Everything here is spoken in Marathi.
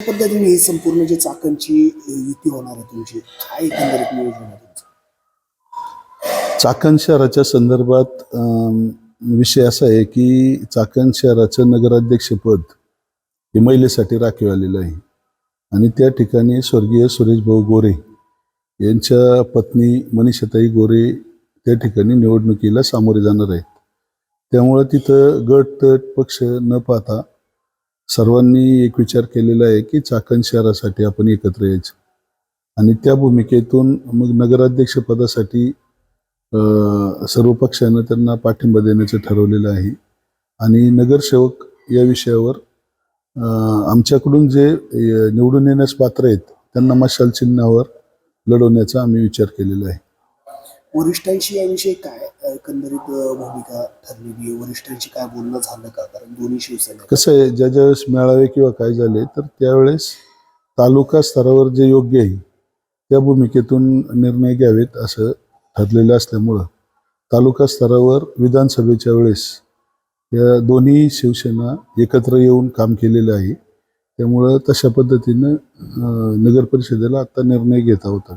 पद्धतीने ही संपूर्ण जी चाकणची युती होणार आहे तुमची काय एकंदरीत नियोजन आहे तुमचं? चाकण शहराच्या संदर्भात विषय असा आहे की चाकण शहराचं नगराध्यक्षपद हे महिलेसाठी राखीव आलेलं आहे. आणि त्या ठिकाणी स्वर्गीय सुरेश भाऊ गोरे यांच्या पत्नी मनीषाताई गोरे त्या ठिकाणी निवडणुकीला सामोरे जाणार आहेत. त्यामुळं तिथं गट तट पक्ष न पाहता सर्वांनी एक विचार केलेला आहे की चाकण शहरासाठी आपण एकत्र यायचं. आणि त्या भूमिकेतून मग नगराध्यक्षपदासाठी सर्व पक्षानं त्यांना पाठिंबा देण्याचं ठरवलेलं आहे. आणि नगरसेवक या विषयावर आमच्याकडून जे निवडून येण्यास पात्र आहेत त्यांना मशाल चिन्हावर लढवण्याचा आम्ही विचार केलेला आहे. वरिष्ठांशी याविषयी काय एकंदरीत भूमिका ठरलेली आहे? वरिष्ठांशी काय बोलणं झालं का? कारण दोन्ही शिवसेना कसं आहे ज्या ज्यावेळेस मेळावे किंवा काय झाले तर त्यावेळेस तालुका स्तरावर जे योग्य आहे त्या भूमिकेतून निर्णय घ्यावेत असं ठरलेलं असल्यामुळं तालुका स्तरावर विधानसभेच्या वेळेस या दोन्ही शिवसेना एकत्र येऊन काम केलेलं आहे. त्यामुळं तशा पद्धतीनं नगरपरिषदेला नगर परिषदेला निर्णय घेता होता